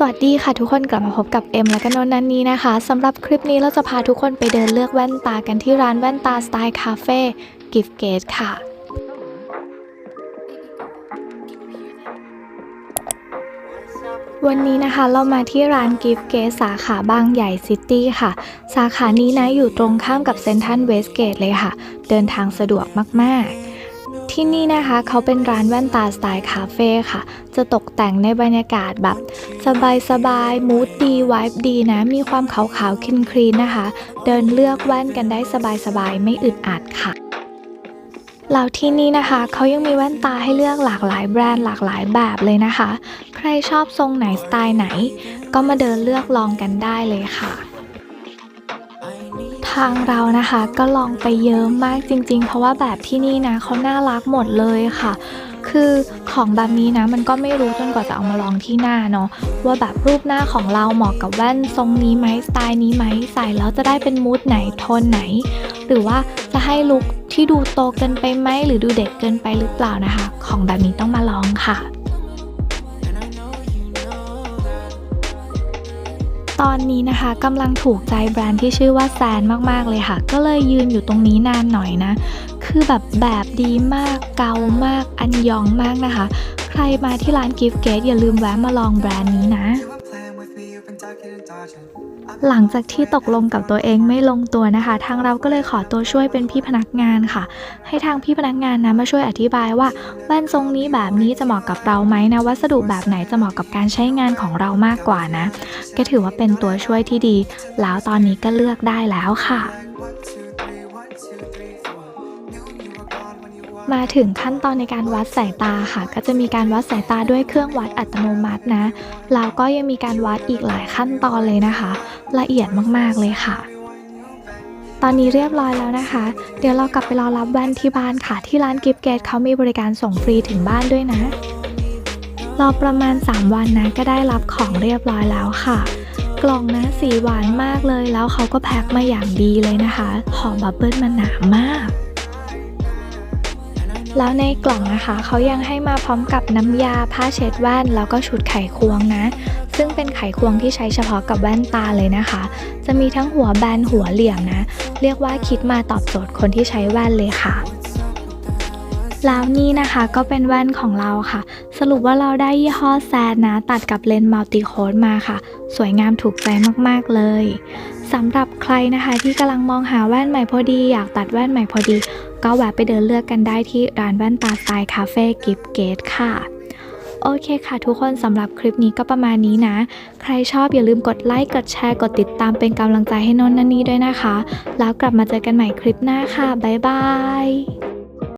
สวัสดีค่ะทุกคนกลับมาพบกับเอ็มและก็นนท์นันนี้นะคะสำหรับคลิปนี้เราจะพาทุกคนไปเดินเลือกแว่นตากันที่ร้านแว่นตาสไตล์คาเฟ่กิฟเกตค่ะวันนี้นะคะเรามาที่ร้านกิฟเกตสาขาบางใหญ่ซิตี้ค่ะ สาขานี้นะอยู่ตรงข้ามกับเซนทันเวสเกตเลยค่ะ เดินทางสะดวกมากๆ ที่นี่นะคะเขาเป็นร้านแว่นตาสไตล์คาเฟ่ค่ะ จะตกแต่งในบรรยากาศแบบ สบายๆมูดดีวายดีนะ มีความขาวๆคลีนคลีนนะคะ เดินเลือกแว่นกันได้สบายๆ ไม่อึดอัดค่ะแล้วที่นี่นะคะเขายังมีแว่นตาให้เลือกหลากหลายแบรนด์หลากหลายแบบเลยนะคะ ใครชอบทรงไหนสไตล์ไหน ก็มาเดินเลือกลองกันได้เลยค่ะ ทางเรานะคะก็ลองไปเยอะมากจริง ๆ เพราะว่าแบบที่นี่นะเขาน่ารักหมดเลยค่ะ คือของแบบนี้นะมันก็ไม่รู้จนกว่าจะเอามาลองที่หน้าเนาะว่าแบบรูปหน้าของเราเหมาะกับแว่นทรงนี้ไหมสไตล์นี้ไหมใส่แล้วจะได้เป็นมูดไหนโทนไหน หรือว่าจะให้ลุคที่ดูโตเกินไปไหมหรือดูเด็กเกินไปหรือเปล่านะคะ ของแบบนี้ต้องมาลองค่ะ ตอนนี้นะคะกำลังถูกใจแบรนด์ที่ชื่อว่าแซนมากๆเลยค่ะ ก็เลยยืนอยู่ตรงนี้นานหน่อยนะ คือแบบแบบดีมากเกามากอันยองมากนะคะ ใครมาที่ร้านกิฟต์เกตอย่าลืมแวะมาลองแบรนด์นี้นะ หลังจากที่ตกลงกับตัวเองไม่ลงตัวนะคะ ทางเราก็เลยขอตัวช่วยเป็นพี่พนักงานค่ะ ให้ทางพี่พนักงานนะมาช่วยอธิบายว่าแว่นทรงนี้แบบนี้จะเหมาะกับเราไหมนะวัสดุแบบไหนจะเหมาะกับการใช้งานของเรามากกว่านะก็ถือว่าเป็นตัวช่วยที่ดี แล้วตอนนี้ก็เลือกได้แล้วค่ะ มาถึงขั้นตอนในการวัดสายตาค่ะ ก็จะมีการวัดสายตาด้วยเครื่องวัดอัตโนมัตินะแล้วก็ยังมีการวัดอีกหลายขั้นตอนเลยนะคะ ละเอียดมากๆเลยค่ะ ตอนนี้เรียบร้อยแล้วนะคะ เดี๋ยวเรากลับไปรอรับแว่นที่บ้านค่ะ ที่ร้านกิฟเกตเขามีบริการส่งฟรีถึงบ้านด้วยนะรอประมาณ 3 วันนะก็ได้รับของเรียบร้อยแล้วค่ะ กล่องนะสีหวานมากเลยแล้วเขาก็แพ็คมาอย่างดีเลยนะคะห่อบับเบิ้ลมันหนามาก แล้วในกล่องนะคะเขายังให้มาพร้อมกับน้ำยาผ้าเช็ดแว่น แล้วก็ชุดไขควงนะ ซึ่งเป็นไขควงที่ใช้เฉพาะกับแว่นตาเลยนะคะ จะมีทั้งหัวแบนหัวเหลี่ยมนะ เรียกว่าคิดมาตอบโจทย์คนที่ใช้แว่นเลยค่ะ แล้วนี่นะคะก็เป็นแว่นของเราค่ะ สรุปว่าเราได้ยี่ห้อแซนนะ ตัดกับเลนส์มัลติโคดมาค่ะ สวยงามถูกใจมากๆเลยสำหรับใครนะคะที่กำลังมองหาแว่นใหม่พอดี อยากตัดแว่นใหม่พอดี ก็แวะไปเดินเลือกกันได้ที่ร้านแว่นตาสไตล์คาเฟ่กิฟเกตค่ะโอเคค่ะทุกคนสำหรับคลิปนี้ก็ประมาณนี้นะ ใครชอบอย่าลืมกดไลค์กดแชร์กดติดตามเป็นกำลังใจให้นนท์นันนี่ด้วยนะคะ แล้วกลับมาเจอกันใหม่คลิปหน้าค่ะ บ๊ายบาย